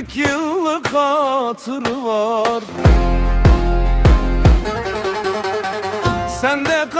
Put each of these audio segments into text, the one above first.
40 yıllık hatır var. Sen Sende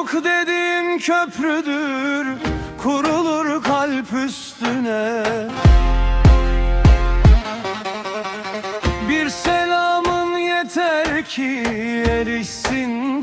Dostluk dediğin köprüdür Kurulur kalp üstüne. Bir selamın yeter ki erişsin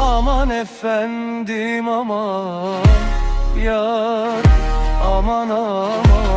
Aman efendim aman Yar aman aman.